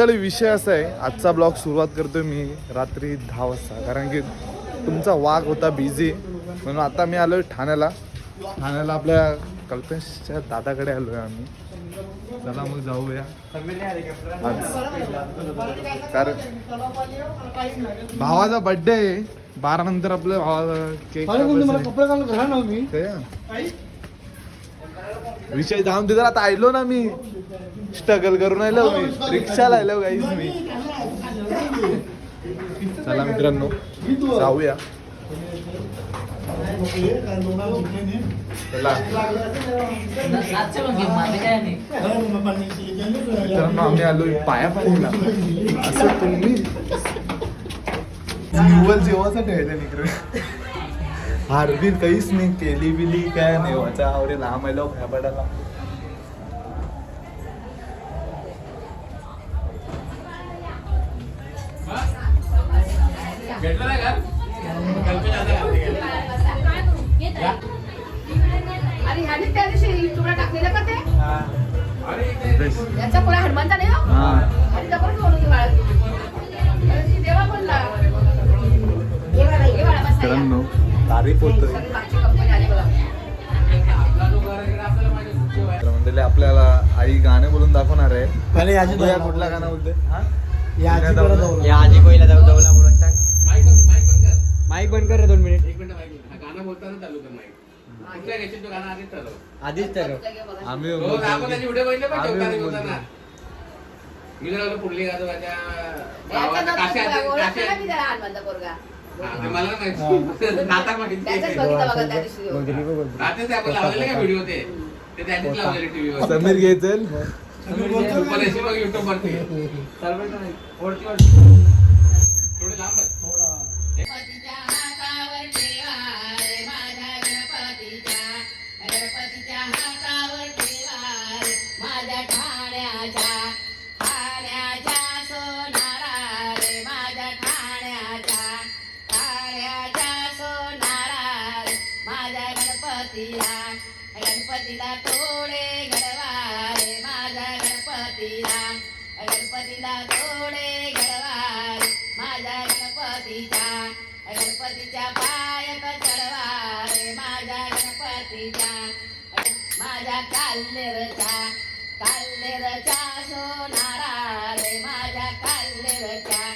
मंडळी विषय असा आहे आजचा ब्लॉग सुरुवात करतोय मी रात्री दहा वाजता. कारण की तुमचा वाघ होता बिझी म्हणून आता मी आलोय ठाण्याला. ठाण्याला आपल्या कल्पेशच्या दादाकडे आलोय आम्ही. चला मग जाऊया. आज. कारण भावाचा बर्थडे आहे. बारा नंतर आपल्या भावाचा केक कपडे घालून घरा ना मी विषय जाऊन तिथं आता आयलो ना मी. स्ट्रगल करून आलो मी रिक्षाला आलो गाईज मी. चला मित्रांनो जाऊया. मित्रांनो आम्ही आलो पाया पाहिला असं तुम्ही युवल जेव्हासाठी आहे इकडे हार्दिक काहीच नाही केली बिली काय नाही वाचा आवडे लांब आलो पाया पडायला अरे ह्याने त्या दिवशी तुला टाकलेलं का ते? याचा पुढे हनुमानचा नाही हो? हा. आणि देवा बोलला. मित्रांनो तारीफ होतोय. आपल्याला आई गाणे बोलून दाखवणार आहे. पहिले याची तुझ्या कुठला गाणं बोलते हा? या आजी कोईला जाऊ जाऊला बोलत माईक बंद कर रे दोन मिनिट गाणं बोलताना चालू कर माईक कुठल्या घेशील तो गाणं आधीच ठरव आधीच तर. आम्ही हो आपण त्याची व्हिडिओ बघितले पण आम्ही जेवताना बोलतो. बोलताना. मी जर पुढली काशी काशी. हा, ते मला नाही माहिती. माहिती बघा आपण लावलेले का व्हिडिओ ते? ते त्यांनीच लावलेले टीव्हीवर समीर बघ युट्यूब वरती. थोडे लांब. काल्लेरच्या सोनारा रे माझ्या काल्लेरच्या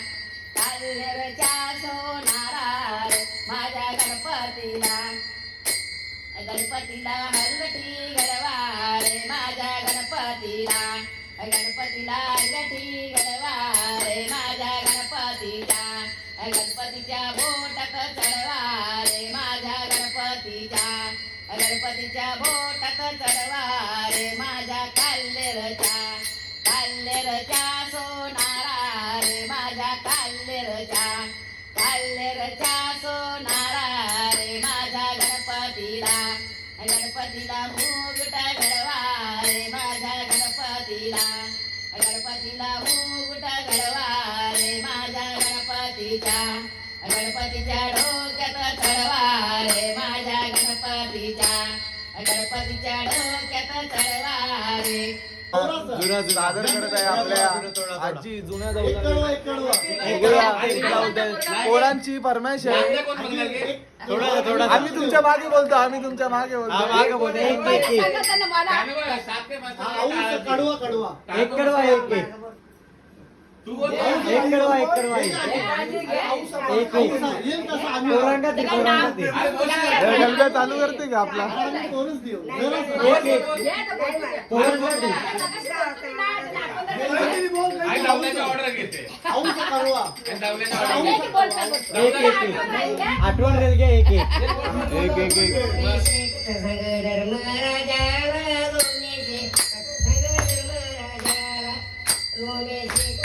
काल्लेरच्या सोनारा रे माझ्या गणपतीला गणपतीला हलगटी काल्लेरच्या सोनारा रे माझा गणपतीला. गणपतीला मुगट घडवा रे माझ्या गणपतीला. गणपतीला मुगट घडवा रे माझ्या गणपतीच्या. गणपतीच्या डोक्यात चढवा रे माझ्या गणपतीच्या. गणपतीच्या डोक्यात जुना सादर करत आहे आपल्या. आजी जुन्या. पोरांची फरमाईश आम्ही तुमच्या मागे बोलतो आम्ही तुमच्या मागे बोलतो. मागं बोल, एक, हा, कडवा कडवा. एक कडवा एक एक कडवा एक कडवा एक एक। एक आऊचा येईल कसा आम्ही पोरांका ते पोरांका ते। अरे बोल ना. हे गलब्या चालू करते का आपला? आम्ही कोणच देऊ जरा एक एक। पोरांका ते। काहीतरी बोल, आई काहीतरी लावण्याची ऑर्डर घेते. आऊचा कडवा आई लावण्याची ऑर्डर घेते एक एक एक। आठवण राहील घ्या एक एक। एक एक एक।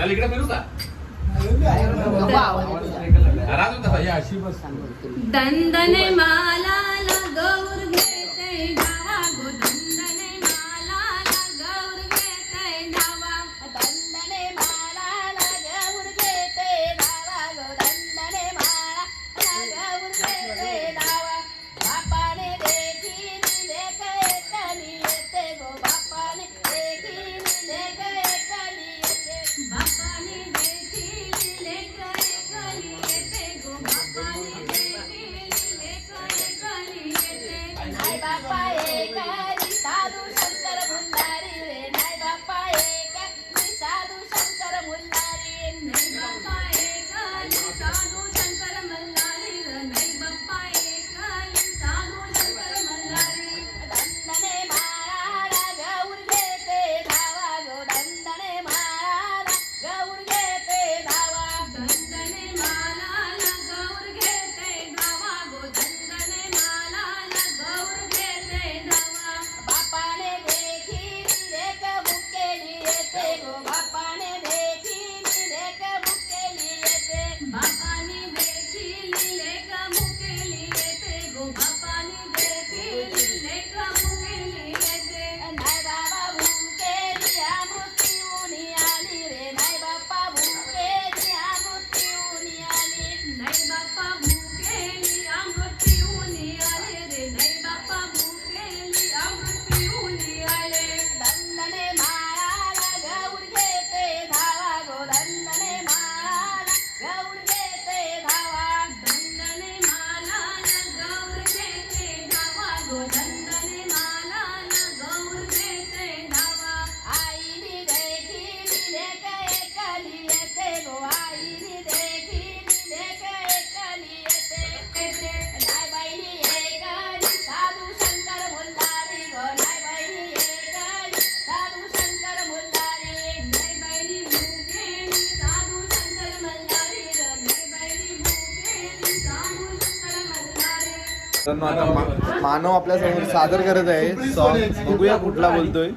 त्याला इकडे का? राजू तसा या अशी बस. दंदने माला प्रसन्न आता मानव आपल्यासमोर सादर करत आहे. सॉन्ग बघूया कुठला बोलतोय.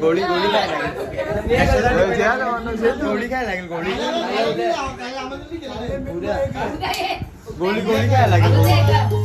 गोळी गोळी काय लागेल? गोळी काय लागेल गोळी? गोळी गोळी काय लागेल?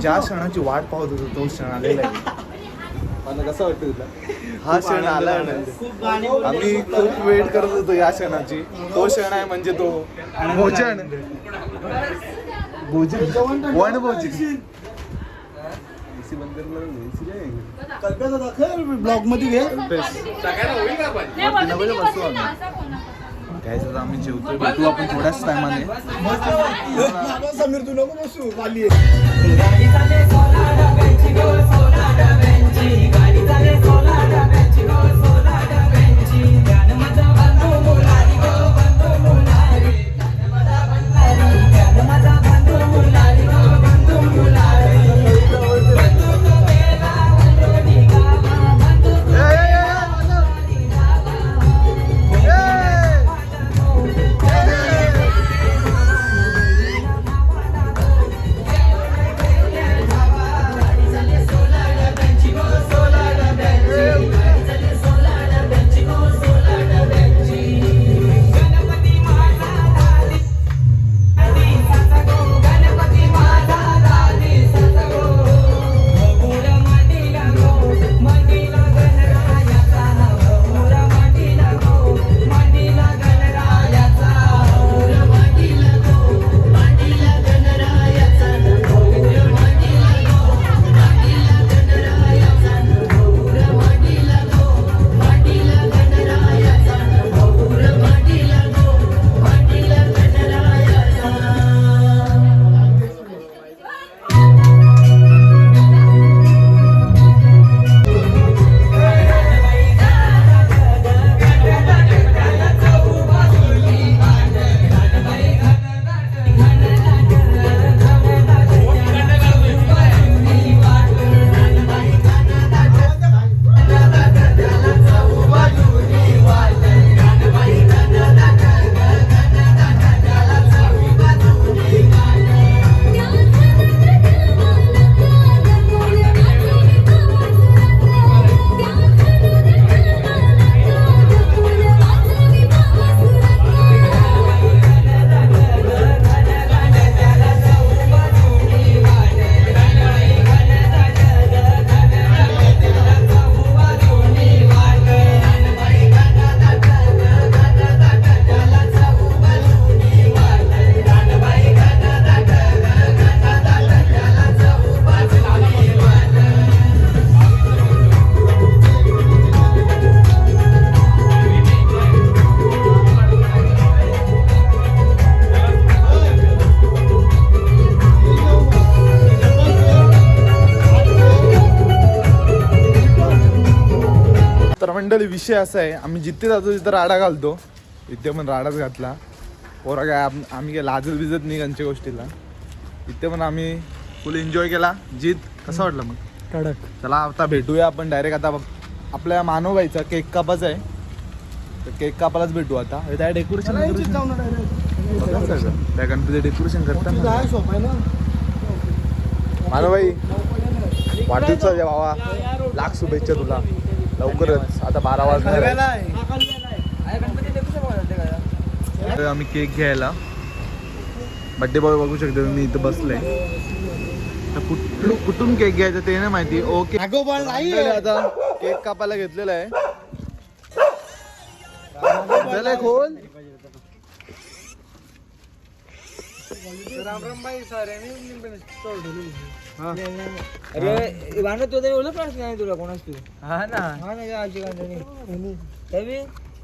ज्या क्षणाची वाट पाहत होतो तो क्षण आलेला आहे. मला कसं वाटतं तुला? हा क्षण आला खूप गाणी आम्ही खूप वेट करत होतो या क्षणाची. तो क्षण आहे म्हणजे तो भोजन. भोजन. वन भोजन. कल्पना दाखल ब्लॉगमध्ये घे. सगळ्यांना होईल का पण नाही, वरती बसू असा कोण नका. घ्यायचं तर आम्ही जेवतो भेटू आपण थोड्याच टायमाने समीर तू नको बसू खाली तर मंडळी विषय असा आहे आम्ही जिथे जातो तिथं राडा घालतो. इथे पण राडाच घातला. पोरा काय आम- आम्ही काय लाजत बिजत नाही त्यांच्या गोष्टीला. इथे पण आम्ही फुल एन्जॉय केला. जीत कसं वाटलं मग? कडक. चला आता भेटूया आपण डायरेक्ट आता आपल्या मानवबाईचा केक कापाचा आहे. तर केक कापायलाच भेटू आता. हे त्या डेकोरेशन त्या गणपती डेकोरेशन ना. मानवबाई वाढदिवसाच्या भावा लाख शुभेच्छा तुला. लवकरच. आता बारा. तर आम्ही केक घ्यायला. बड्डे बॉय बघू शकतो मी इथं बसलोय. तर कुठून कुठून केक घ्यायचा ते नाही माहिती. ओके आता. केक कापायला घेतलेला आहे. झालंय खोल अरे भांडत तो तरी नाही तुला कोणाच तू? हा ना. हा ना या आजी तवी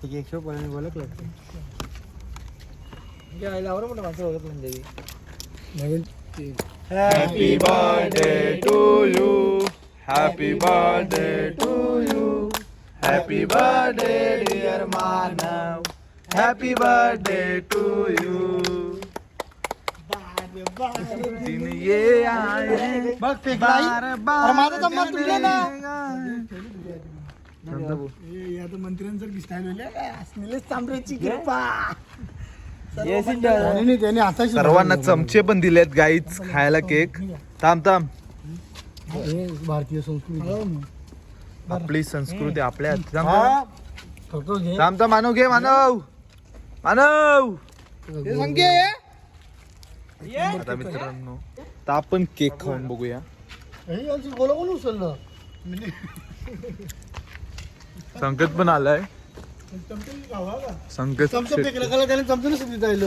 एकशे पर्यंत ओळखलं आवडं मोठं माणसं ओळखलं नाही देवी. नवीन. Happy birthday to you happy birthday to you happy birthday dear Manav happy birthday to you दिन ये आए बघ फेकला आई. बार अरे माझा जम्मा तुटला ना. बार हे आता मंत्र्यांसारखी स्टाईल होईल निलेश तांबरेची कृपा. त्याने त्याने आता सर्वांना चमचे पण दिलेत गाईच खायला केक. थांब थांब. भारतीय संस्कृती. आपली संस्कृती आपल्या हाती. थांब, हा. थांब. फक्त घे. थांब थांब मानव घे मानव. मानव. हे संगे आता मित्रांनो तर आपण केक खाऊन बघूया. हे यांची गोला कोण उचललं संकेत पण आलाय. चमच्याने खावा का? संकेत येईल.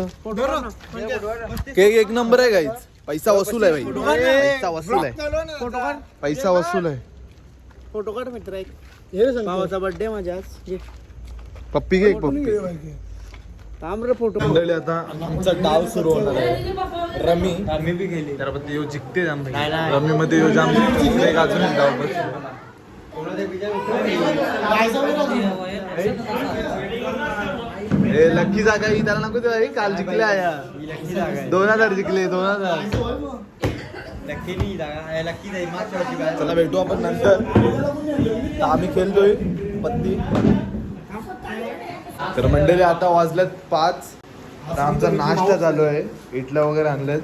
केक एक नंबर आहे गाईच पैसा वसूल आहे भाई. पैसा वसूल आहे. फोटो काढ. पैसा वसूल आहे. फोटो काढ मित्र एक. हे भावाचा बर्थडे माझ्या आज पप्पी घे एक पप्पी. फोटो. मंडळी आता आमचा डाव सुरू होणार आहे. रमी. रमी बी गेली. तर पण यो जिंकते जाम रमी मध्ये यो जाम जिंकते एक अजून एक डाव बस ए लक्की जागा ही त्याला नको तेव्हा काल जिंकले आया दोन हजार जिंकले दोन हजार. चला भेटू आपण नंतर. तर आम्ही खेळतोय. पत्ती तर मंडळी आता वाजल्यात पाच. तर आमचा नाश्ता चालू आहे. इटल्या वगैरे आणल्यात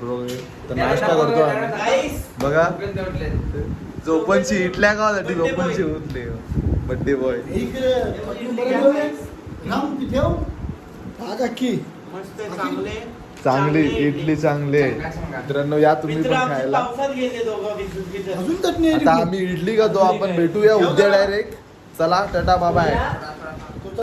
बरोबर तर नाश्ता करतो आम्ही. बघा. झोपणची इटल्या गावासाठी झोपणची उठले. बड्डे बॉय चांगली. इडली चांगली. आहे मित्रांनो या तुम्ही पण खायला. आता आम्ही इडली खातो. आपण भेटूया उद्या डायरेक्ट चला टाटा बाबा आहे